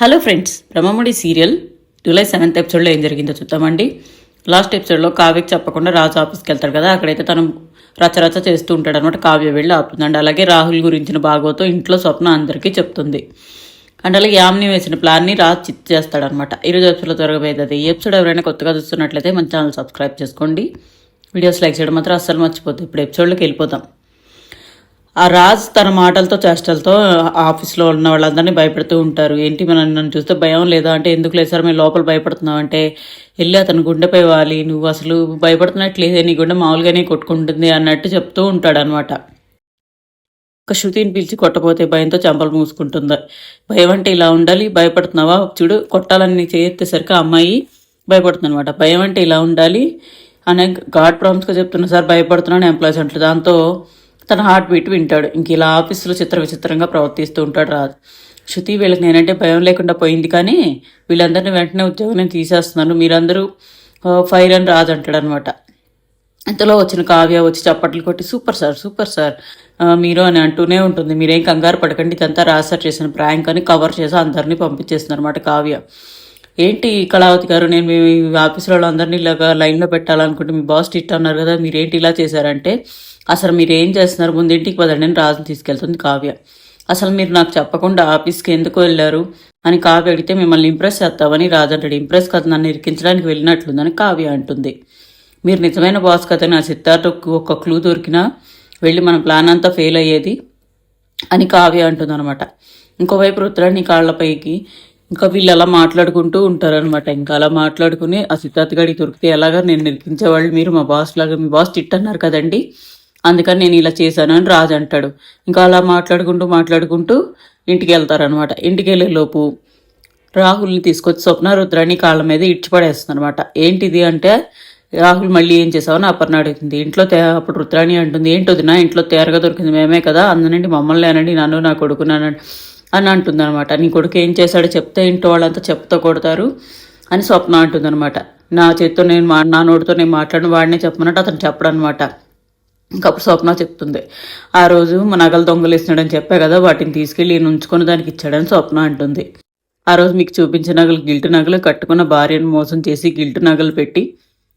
Hello friends Brahmamudi serial July seventh ఎపిసోడ్లో ఏం జరిగిందో చూద్దామండి. లాస్ట్ ఎపిసోడ్లో కావ్యకి చెప్పకుండా రాజు ఆఫీస్కి వెళ్తాడు కదా అక్కడైతే తను రచరచ చేస్తూ ఉంటాడు అనమాట కావ్య వెళ్ళి ఆపుతుందండి. అలాగే రాహుల్ గురించిన భాగవతం ఇంట్లో స్వప్న అందరికీ చెప్తుంది. అండ్ అలాగే యామ్ని వేసిన ప్లాన్ని రాజు చిత్ చేస్తాడనమాట. ఈరోజు ఎపిసోడ్లో జరగబోయేది అది ఈ ఎపిసోడ్ ఎవరైనా కొత్తగా చూస్తున్నట్లయితే మన ఛానల్ సబ్స్క్రైబ్ చేసుకోండి. వీడియోస్ లైక్ చేయడం మాత్రం అస్సలు మర్చిపోతుంది ఇప్పుడు ఎపిసోడ్లోకి వెళ్ళిపోతాం ఆ రాజ్ తన మాటలతో చేష్టలతో ఆఫీస్లో ఉన్న వాళ్ళందరినీ భయపెడుతూ ఉంటారు. ఏంటి మన నన్ను చూస్తే భయం లేదా అంటే ఎందుకు లేదు సార్ మేము లోపల భయపడుతున్నావు అంటే వెళ్ళి అతను గుండెపై వాలి నువ్వు అసలు భయపడుతున్నట్లేదే నీ గుండె మామూలుగానే కొట్టుకుంటుంది అన్నట్టు చెప్తూ ఉంటాడు అనమాట ఒక శృతిని పిలిచి కొట్టపోతే భయంతో చంపలు మూసుకుంటుంది. భయం అంటే ఇలా ఉండాలి భయపడుతున్నావా? చూడు కొట్టాలని చేయెత్తేసరికి ఆ అమ్మాయి భయపడుతుంది అనమాట భయం అంటే ఇలా ఉండాలి అనే గాడ్ ప్రామ్స్గా చెప్తున్నా సార్ భయపడుతున్నాను ఎంప్లాయీస్ అంటారు దాంతో తన హార్ట్ బీట్ వింటాడు. ఇంక ఇలా ఆఫీసులో చిత్ర విచిత్రంగా ప్రవర్తిస్తూ ఉంటాడు రాజు. శృతి వీళ్ళకి నేనంటే భయం లేకుండా పోయింది కానీ వీళ్ళందరినీ వెంటనే ఉద్యోగం నేను తీసేస్తున్నాను. మీరందరూ ఫైర్ అని రాజు అంటాడు అనమాట ఇంతలో వచ్చిన కావ్య వచ్చి చప్పట్లు కొట్టి సూపర్ సార్ సూపర్ సార్ మీరు అని అంటూనే ఉంటుంది. మీరేం కంగారు పడకండి. ఇదంతా రాజ్ సార్ చేసిన ప్రాంక్ అని కవర్ చేసి అందరినీ పంపించేస్తుంది అనమాట కావ్య. ఏంటి కళావతి గారు? నేను మీ ఆఫీసులో అందరినీ ఇలాగా లైన్లో పెట్టాలనుకుంటే మీ బాస్ ఇట్ అన్నారు కదా మీరేంటి ఇలా చేశారంటే అసలు మీరు ఏం చేస్తున్నారు? ముందు ఇంటికి పదండి అని రాజుని తీసుకెళ్తుంది కావ్య. అసలు మీరు నాకు చెప్పకుండా ఆఫీస్కి ఎందుకు వెళ్ళారు? అని కావ్య అడిగితే మిమ్మల్ని ఇంప్రెస్ చేస్తామని రాజు అంటాడు. ఇంప్రెస్ కదా నన్ను ఇరికించడానికి వెళ్ళినట్లుందని కావ్య అంటుంది. మీరు నిజమైన బాస్ కదా నా సిద్ధార్థకు ఒక క్లూ దొరికినా వెళ్ళి మన ప్లాన్ అంతా ఫెయిల్ అయ్యేది అని కావ్య అంటుంది అనమాట ఇంకోవైపు రుద్రాణి కాళ్ళపైకి ఇంకా వీళ్ళు అలా మాట్లాడుకుంటూ ఉంటారనమాట ఇంకా అలా మాట్లాడుకుని ఆ సిద్ధార్థ్ గడి దొరికితే ఎలాగా నేను నిరికించేవాళ్ళు మీరు మా బాస్ లాగా మీ బాస్ తిట్టన్నారు కదండి. అందుకని నేను ఇలా చేశాను అని రాజు అంటాడు. ఇంకా అలా మాట్లాడుకుంటూ మాట్లాడుకుంటూ ఇంటికి వెళ్తారనమాట ఇంటికి వెళ్ళే లోపు రాహుల్ని తీసుకొచ్చి స్వప్న రుద్రాణి కాళ్ళ మీద ఇడ్చిపడేస్తుందనమాట ఏంటిది అంటే రాహుల్ మళ్ళీ ఏం చేసావని అపర్ణ అడుగుతుంది. ఇంట్లో తే అప్పుడు రుద్రాణి అంటుంది ఏంటి వదినా ఇంట్లో తేరగా దొరికింది మేమే కదా అందునండి మమ్మల్ని అనండి నన్ను నా కొడుకున్నానండి అని అంటుందనమాట నీ కొడుకు ఏం చేశాడో చెప్తే ఇంట్లో వాళ్ళంతా చెప్తూ కొడతారు అని స్వప్న అంటుందనమాట నా చేతితో నేను మా నా నోటితో నేను మాట్లాడిన వాడినే చెప్పమన్నట్టు అతను చెప్పడనమాట ఇంకప్పుడు స్వప్న చెప్తుంది. ఆ రోజు మా నగలు దొంగలేసినాడని చెప్పా కదా వాటిని తీసుకెళ్ళి నేను ఉంచుకొని దానికి ఇచ్చాడని స్వప్న అంటుంది. ఆ రోజు మీకు చూపించిన నగలు గిల్టు నగలు కట్టుకున్న భార్యను మోసం చేసి గిల్టు నగలు పెట్టి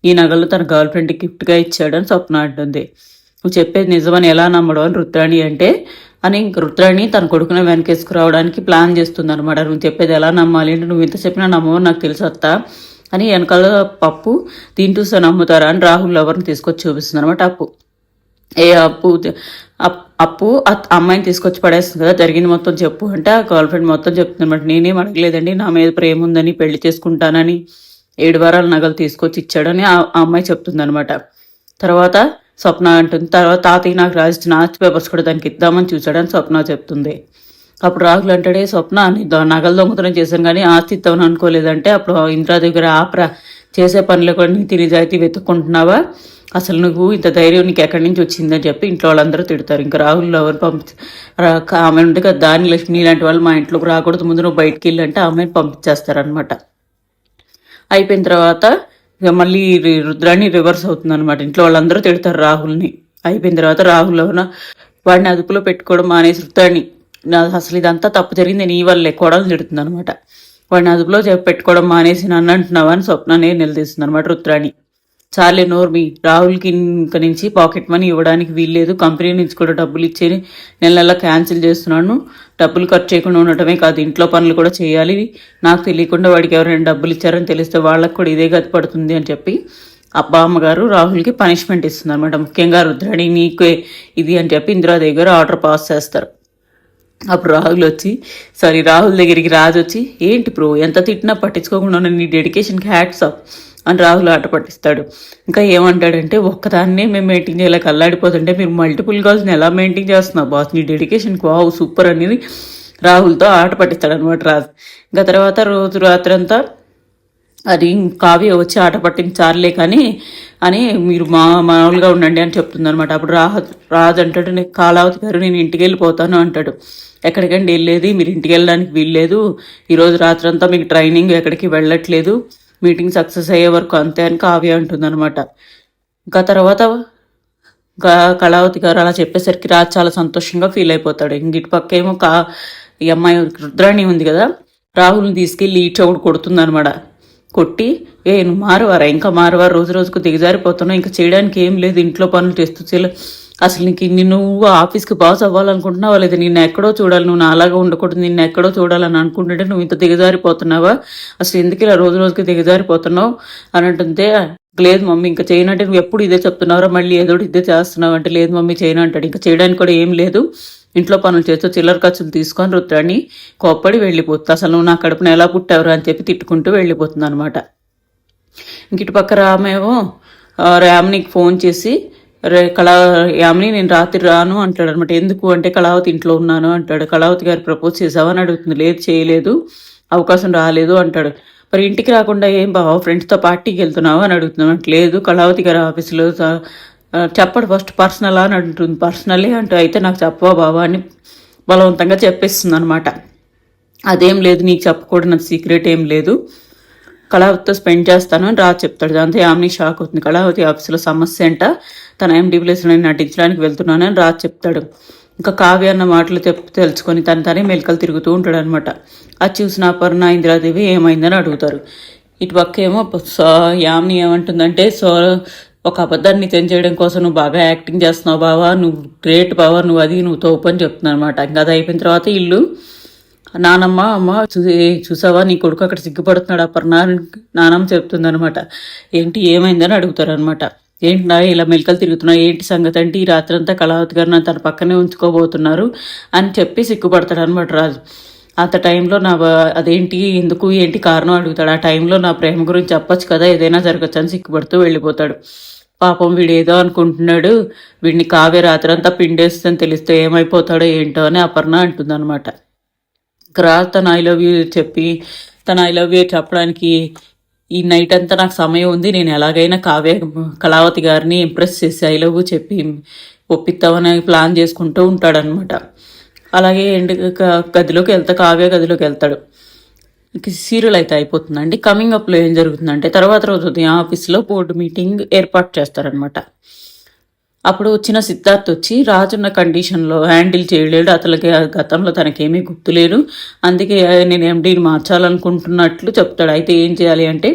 ఈ నగలు తన గర్ల్ ఫ్రెండ్కి గిఫ్ట్గా ఇచ్చాడని స్వప్న అంటుంది. నువ్వు చెప్పేది నిజమని ఎలా నమ్మడం అని రుద్రాణి అంటే అని ఇంక రుద్రాణి తన కొడుకుని వెనకేసుకురావడానికి ప్లాన్ చేస్తుంది అనమాట నువ్వు చెప్పేది ఎలా నమ్మాలి? అంటే నువ్వు ఇంత చెప్పినా నమ్మవు? నాకు తెలుసు అత్త అని వెనకాల పప్పు తింటూ నమ్ముతారా? అని రాహుల్ ఎవరిని తీసుకొచ్చి చూపిస్తుంది అనమాట అప్పు. ఏ అప్పు? అప్- అప్పు? అమ్మాయిని తీసుకొచ్చి పడేస్తుంది కదా జరిగింది మొత్తం చెప్పు అంటే ఆ గర్ల్ ఫ్రెండ్ మొత్తం చెప్తుంది అనమాట నేనేం అడగలేదండి నా మీద ప్రేమ ఉందని పెళ్ళి చేసుకుంటానని ఏడు వారాల నగలు తీసుకొచ్చి ఇచ్చాడని ఆ ఆ అమ్మాయి చెప్తుంది అనమాట తర్వాత స్వప్న అంటుంది. తర్వాత తాతయ్య నాకు రాసిన ఆస్తి పేపర్స్ కూడా దానికి ఇద్దామని చూశాడని స్వప్న చెప్తుంది. అప్పుడు రాహుల్ అంటాడే స్వప్న నగలు దొంగతనం చేశాను కానీ ఆస్తి ఇద్దామని అనుకోలేదంటే అప్పుడు ఇంద్రా దగ్గర ఆపరా. చేసే పనులు కూడా నీతి నిజాయితీ వెతుక్కుంటున్నావా? అసలు నువ్వు ఇంత ధైర్యం నీకు ఎక్కడి నుంచి వచ్చిందని చెప్పి ఇంట్లో వాళ్ళందరూ తిడతారు. ఇంకా రాహుల్ ఎవరు పంపి ఆమె ఉంటే కదా దాని లక్ష్మి ఇలాంటి వాళ్ళు మా ఇంట్లోకి రాకూడదు. ముందు నువ్వు బయటికి వెళ్ళి అంటే ఆమెను పంపించేస్తారనమాట అయిపోయిన తర్వాత ఇక మళ్ళీ రుద్రాణి రివర్స్ అవుతుంది అనమాట ఇంట్లో వాళ్ళందరూ తిడతారు రాహుల్ని. అయిపోయిన తర్వాత రాహుల్ అవునా వాడిని అదుపులో పెట్టుకోవడం మానేసి రుద్రాణి నా అసలు ఇదంతా తప్పు జరిగింది నీ వల్లే కోడలు తిడుతుంది అనమాట వాడిని అదుపులో పెట్టుకోవడం మానేసి నన్ను అంటున్నావా అని స్వప్ననే నిలదీస్తుంది అనమాట రుద్రాణి చాలే నోర్మి రాహుల్కి ఇంక నుంచి పాకెట్ మనీ ఇవ్వడానికి వీల్లేదు. కంపెనీ నుంచి కూడా డబ్బులు ఇచ్చే నెల నెల క్యాన్సిల్ చేస్తున్నాను. డబ్బులు ఖర్చు చేయకుండా ఉండటమే కాదు ఇంట్లో పనులు కూడా చేయాలి. నాకు తెలియకుండా వాడికి ఎవరైనా డబ్బులు ఇచ్చారని తెలిస్తే వాళ్ళకి కూడా ఇదే గతి పడుతుంది అని చెప్పి అబ్బా అమ్మగారు రాహుల్కి పనిష్మెంట్ ఇస్తుంది అనమాట ముఖ్యంగా రుద్రాణి నీకే ఇది అని చెప్పి ఇందిరా దగ్గర ఆర్డర్ పాస్ చేస్తారు. అప్పుడు రాహుల్ వచ్చి సారీ రాహుల్ దగ్గరికి రాజు వచ్చి ఏంటి ప్రో ఎంత తిట్టినా పట్టించుకోకుండా నీ డెడికేషన్కి హ్యాట్స్ ఆఫ్. అని రాహుల్ ఆట పట్టిస్తాడు. ఇంకా ఏమంటాడంటే ఒక్కదాన్నే మేము మెయింటైన్ చేయలేక అల్లాడిపోతుంటే మీరు మల్టిపుల్ గర్ల్స్ని ఎలా మెయింటైన్ చేస్తున్నావు? బాస్ నీ డెడికేషన్ వావ్ సూపర్ అనేది రాహుల్తో ఆట పట్టిస్తాడు అనమాట రాజు ఇంకా తర్వాత రోజు రాత్రి అంతా అది కావ్య వచ్చి ఆట పట్టించారులే కానీ అని మీరు మా మామూలుగా ఉండండి అని చెప్తుంది అనమాట అప్పుడు రాహు రాజు అంటాడు నేను కాలావతి గారు నేను ఇంటికి వెళ్ళిపోతాను అంటాడు. ఎక్కడికండి వెళ్ళేది? మీరు ఇంటికి వెళ్ళడానికి వీల్లేదు. ఈరోజు రాత్రంతా మీకు ట్రైనింగ్ ఎక్కడికి వెళ్ళట్లేదు. మీటింగ్ సక్సెస్ అయ్యే వరకు అంతే అని కావ్య అంటుంది అనమాట ఇంకా తర్వాత ఇంకా కళావతి గారు అలా చెప్పేసరికి రాజ్ చాలా సంతోషంగా ఫీల్ అయిపోతాడు. ఇంక ఇటు పక్క ఏమో కా ఈ అమ్మాయి రుద్రాణి ఉంది కదా రాహుల్ని తీసుకెళ్ళి ఈ చౌడు కొడుతుందనమాట కొట్టి ఏ నువ్వు మారువారా? ఇంకా మారువారు రోజు రోజుకు దిగజారిపోతున్నావు ఇంకా చేయడానికి ఏం లేదు ఇంట్లో పనులు చేస్తూ అసలు నీకు ని- నువ్వు ఆఫీస్కి బాస్ అవ్వాలనుకుంటున్నావా? లేదా నిన్ను ఎక్కడో చూడాలి నువ్వు నాలాగా ఉండకూడదు నిన్ను ఎక్కడో చూడాలని అనుకుంటుంటే నువ్వు ఇంత దిగజారిపోతున్నావా? అసలు ఎందుకు ఇలా రోజు రోజుకి దిగజారిపోతున్నావు? అని అంటుంటే లేదు మమ్మీ ఇంకా చేయనంటే నువ్వు ఎప్పుడు ఇదే చెప్తున్నావురా? మళ్ళీ ఏదో ఇదే చేస్తున్నావు అంటే లేదు మమ్మీ చేయను అంటాడు. ఇంకా చేయడానికి కూడా ఏం లేదు. ఇంట్లో పనులు చేస్తూ చిల్లర ఖర్చులు తీసుకొని రుద్రాన్ని కోప్పడి వెళ్ళిపోతుంది. అసలు నువ్వు నా కడుపున ఎలా పుట్టావురా అని చెప్పి తిట్టుకుంటూ వెళ్ళిపోతుంది అనమాట ఇంక పక్క రామేమో ఆ, ఫోన్ చేసి రే కళా యామిని నేను రాత్రి రాను అంటాడు అనమాట ఎందుకు అంటే కళావతి ఇంట్లో ఉన్నాను అంటాడు. కళావతి గారు ప్రపోజ్ చేసావని అడుగుతుంది. లేదు చేయలేదు. అవకాశం రాలేదు అంటాడు. మరి ఇంటికి రాకుండా ఏం బావ ఫ్రెండ్స్తో పార్టీకి వెళ్తున్నావు అని అడుగుతున్నాను అంటే లేదు కళావతి గారి ఆఫీసులో చెప్పడు. ఫస్ట్ పర్సనల్ అని అంటుంది. పర్సనలే అంటూ అయితే నాకు చెప్పవా బావా అని బలవంతంగా చెప్పేస్తుంది అనమాట అదేం లేదు నీకు చెప్పకూడదు సీక్రెట్ ఏం లేదు. కళావతితో స్పెండ్ చేస్తాను అని రాజు చెప్తాడు. దాంతో యామిని షాక్ అవుతుంది. కళావతి ఆఫీసులో సమస్య అంట. తన ఎండి ప్లేస్లో నేను నటించడానికి వెళ్తున్నాను అని రాజు చెప్తాడు. ఇంకా కావ్య అన్న మాటలు చెప్ తెలుసుకొని తన తనే మెలకలు తిరుగుతూ ఉంటాడు అనమాట అది చూసిన అపర్ణ ఇందిరాదేవి ఏమైందని అడుగుతారు. ఇటు పక్క ఏమో సో యామిని ఏమంటుందంటే సో ఒక అబద్ధాన్ని నిజం చేయడం కోసం నువ్వు బాగా యాక్టింగ్ చేస్తున్నావు బావా నువ్వు గ్రేట్ బావా నువ్వు అది నువ్వు తోపు అని చెప్తున్నావు అనమాట ఇంకా అది అయిపోయిన తర్వాత ఇల్లు నానమ్మ అమ్మ చూ చూసావా? నీ కొడుకు అక్కడ సిగ్గుపడుతున్నాడు? అపర్ణ నానమ్మ చెప్తుందనమాట ఏంటి ఏమైందని అడుగుతారనమాట ఏంటి నా ఇలా మెలికలు తిరుగుతున్నావు? ఏంటి సంగతి? అంటే ఈ రాత్రంతా కళావతి గారు నన్ను తన పక్కనే ఉంచుకోబోతున్నారు అని చెప్పి సిగ్గుపడతాడు అనమాట రాజు అంత టైంలో నా అదేంటి? ఎందుకు? ఏంటి కారణం? అడుగుతాడు. ఆ టైంలో నా ప్రేమ గురించి చెప్పొచ్చు కదా? ఏదైనా జరగచ్చు? అని సిగ్గుపడుతూ వెళ్ళిపోతాడు. పాపం వీడు ఏదో అనుకుంటున్నాడు. వీడిని కావ్య రాత్రంతా పిండేస్తుందని తెలిస్తే ఏమైపోతాడో ఏంటో అని అపర్ణ అంటుంది రా తన ఐ లవ్ యూ చెప్పి తన ఐ లవ్ యూ చెప్పడానికి ఈ నైట్ అంతా నాకు సమయం ఉంది. నేను ఎలాగైనా కావ్య కళావతి గారిని ఇంప్రెస్ చేసి ఐ లవ్ చెప్పి ఒప్పిస్తామని ప్లాన్ చేసుకుంటూ ఉంటాడనమాట అలాగే ఎండ్ గదిలోకి వెళ్తా కావ్య గదిలోకి వెళ్తాడు. సీరియల్ అయితే అయిపోతుందండి. కమింగ్ అప్లో ఏం జరుగుతుందంటే తర్వాత రోజు ఉదయం ఆఫీస్లో బోర్డు మీటింగ్ ఏర్పాటు చేస్తారనమాట అప్పుడు వచ్చిన సిద్ధార్థ్ వచ్చి రాజున్న కండిషన్లో హ్యాండిల్ చేయలేడు అతనికి ఆ గతంలో తనకేమీ గుర్తులేదు. అందుకే నేను ఎండీని మార్చాలనుకుంటున్నట్లు చెప్తాడు. అయితే ఏం చేయాలి అంటే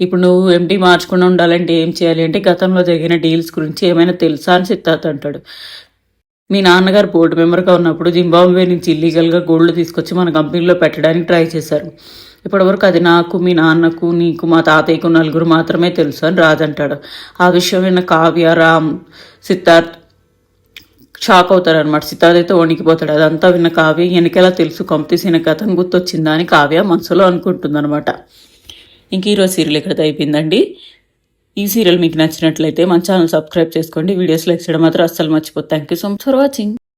ఇప్పుడు నువ్వు ఎండీ మార్చకుండా ఉండాలంటే ఏం చేయాలి అంటే గతంలో జరిగిన డీల్స్ గురించి ఏమైనా తెలుసా అని సిద్ధార్థ్ అంటాడు. మీ నాన్నగారు బోర్డు మెంబర్గా ఉన్నప్పుడు జింబాబ్వే నుంచి ఇల్లీగల్గా గోల్డ్ తీసుకొచ్చి మన కంపెనీలో పెట్టడానికి ట్రై చేశారు. ఇప్పటివరకు అది నాకు మీ నాన్నకు నీకు మా తాతయ్యకు నలుగురు మాత్రమే తెలుసు అని రాజు అంటాడు. ఆ విషయం విన్న కావ్య రామ్ సిద్ధార్థ్ షాక్ అవుతారు అనమాట సిద్ధార్థ్ అయితే వణికిపోతాడు. అదంతా విన్న కావ్య వెనకెలా తెలుసు? కంపెనీసిన గతం గుర్తొచ్చిందా అని కావ్య మనసులో అనుకుంటుంది అనమాట ఇంక ఈరోజు సీరియల్ ఇక్కడ అయిపోయిందండి? ఈ సీరియల్ మీకు నచ్చినట్లయితే మన ఛానల్ సబ్స్క్రైబ్ చేసుకోండి. వీడియోస్ లైక్ చేయడం మాత్రం అస్సలు మర్చిపోతుంది thank you so much for watching